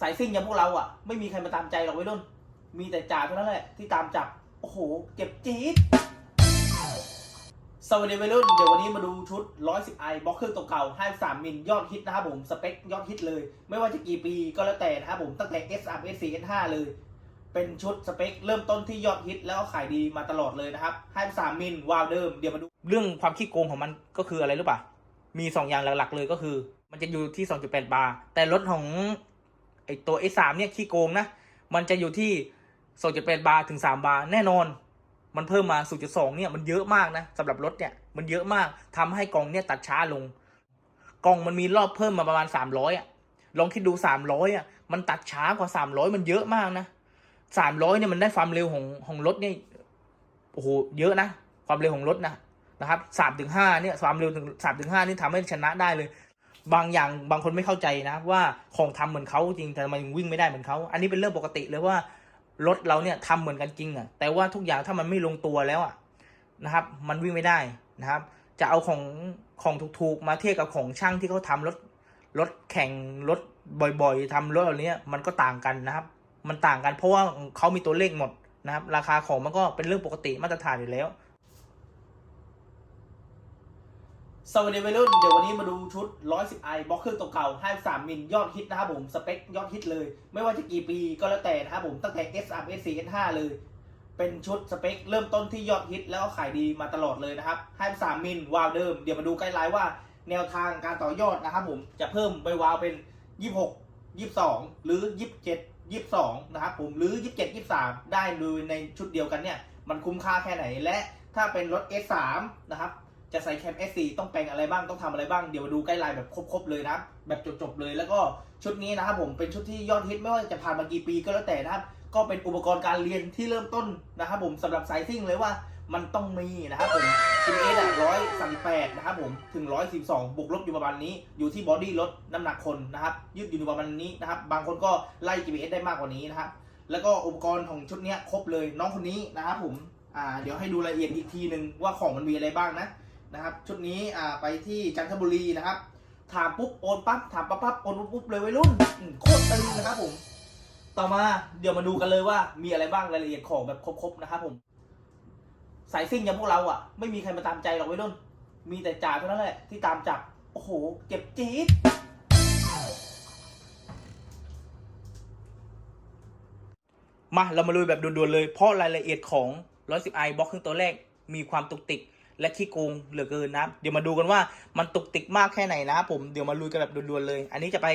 สายซิ่งอย่างพวกเราอะ ไม่มีใครมาตามใจหรอกวัยรุ่น มีแต่จ่าเท่านั้นแหละที่ตามจับ โอ้โห เจ็บจี๊ดสวัสดีวัยรุ่น เดี๋ยววันนี้มาดูชุด 110i บล็อกเครื่องตัวเก่า 53 มิลยอดฮิตนะครับผม สเปคยอดฮิตเลย ไม่ว่าจะกี่ปีก็แล้วแต่นะครับผม ตั้งแต่ S3 S4 S5 เลย เป็นชุดสเปค เริ่มต้นที่ยอดฮิตแล้วก็ขายดีมาตลอดเลยนะครับ 53 มิลวาวเดิม เดี๋ยวมาดู เรื่องความขี้โกงของมันก็คืออะไรรู้ป่ะ มี 2 อย่างหลักๆ เลยก็คือ มันจะอยู่ที่ 2.8 บาร์ แต่รถของ ไอตัว S3 เนี่ยขี้โกงนะ มันจะอยู่ที่ 2.8 บาร์ถึง 3 บาร์แน่นอน มันเพิ่มมา 0.2 เนี่ยมันเยอะมากนะสำหรับรถเนี่ยมันเยอะมากทำให้กล่องเนี่ยตัดช้าลง กล่องมันมีรอบเพิ่มมาประมาณ 300อะลองคิดดู 300อะมันตัดช้ากว่า 300 มันเยอะมากนะ 300เนี่ยมันได้ความเร็วของของรถเนี่ยโอ้โหเยอะนะ ความเร็วของรถนะนะครับสามถึงห้าเนี่ยความเร็วถึงสามถึงห้านี่ทำให้ชนะได้เลย บางอย่างบางคนไม่เข้าใจนะ ว่าของทำเหมือนเขาจริงแต่ทำไมันวิ่งไม่ได้เหมือนเขาอันนี้เป็นเรื่องปกติเลยว่ารถเราเนี่ยทำเหมือนกันจริงอะ่ะแต่ว่าทุกอย่างถ้ามันไม่ลงตัวแล้วอะ่ะนะครับ มันวิ่งไม่ได้นะครับ จะเอาของของถูกๆมาเทียบกับของช่างที่เขาทำรถรถแข่งรถบ่อยๆทำรถเหล่านี้มันก็ต่างกันนะครับ มันต่างกันเพราะว่าเขามีตัวเลขหมดนะครับ ราคาของมันก็เป็นเรื่องปกติมาตรฐานอยู่แล้ว สวัสดีวัยรุ่น เดี๋ยววันนี้มาดูชุด 110i บล็อกเครื่องตัวเก่า 53มิลยอดฮิตนะครับผม สเปคยอดฮิตเลย ไม่ว่าจะกี่ปีก็แล้วแต่นะครับผม ตั้งแต่ S3 S4 S5 เลย เป็นชุดสเปค เริ่มต้นที่ยอดฮิตแล้วก็ขายดีมาตลอดเลยนะครับ 53มิลวาวเดิม เดี๋ยวมาดูไกด์ไลน์ว่าแนวทางการต่อยอดนะครับผม จะเพิ่มไปวาวเป็น 26 22 หรือ 27 22 นะครับผม หรือ 27 23 ได้โดยในชุดเดียวกันเนี่ย มันคุ้มค่าแค่ไหน และถ้าเป็นรถ S3 นะครับ จะใส่แคม S4 ต้องแปลงอะไรบ้างต้องทำอะไรบ้างเดี๋ยวมาดูไกด์ไลน์แบบครบๆเลยนะแบบจบๆเลยแล้วก็ชุดนี้นะครับผมเป็นชุดที่ยอดฮิตไม่ว่าจะผ่านมากี่ปีก็แล้วแต่นะครับก็เป็นอุปกรณ์การเรียนที่เริ่มต้นนะครับผมสำหรับสายซิ่งเลยว่ามันต้องมีนะครับผม GPS อะร้อยสามแปดนะครับผมถึงร้อยสิบสองบวกลบอยู่ประมาณนี้ อยู่ที่บอดี้รถน้ำหนักคนนะครับยืดอยู่ประมาณนี้นะครับบางคนก็ไล่ GPS ได้มากกว่านี้นะครับแล้วก็อุปกรณ์ของชุดนี้ครบเลยน้องคนนี้นะครับผมอ่าเดี๋ยวให้ดูรายละเอียดอีกทีหนึ่งว่าของมันมีอะไรบ้างนะ นะครับ ชุดนี้อ่าไปที่จันทบุรีนะครับ ถามปุ๊บโอนปั๊บถามปั๊บปั๊บโอนปุ๊บปุ๊บเลยวัยรุ่นโคตรตึงนะครับผม ต่อมาเดี๋ยวมาดูกันเลยว่ามีอะไรบ้างรายละเอียดของแบบครบๆนะครับผม สายซิ่งอย่างพวกเราอะ ไม่มีใครมาตามใจหรอกวัยรุ่น มีแต่จ่าเท่านั้นแหละที่ตามจับโอ้โหเจ็บจี๊ดมาเรามาลุยแบบด่วนๆเลยเพราะรายละเอียดของ 110i บล็อกเครื่งตัวแรกมีความตุกติก และขี้โกงเหลือเกินนะเดี๋ยวมาดูกันว่ามันตุกติกมากแค่ไหนนะผมเดี๋ยวมาลุยกันแบบด่วนๆเลย อันนี้จะไป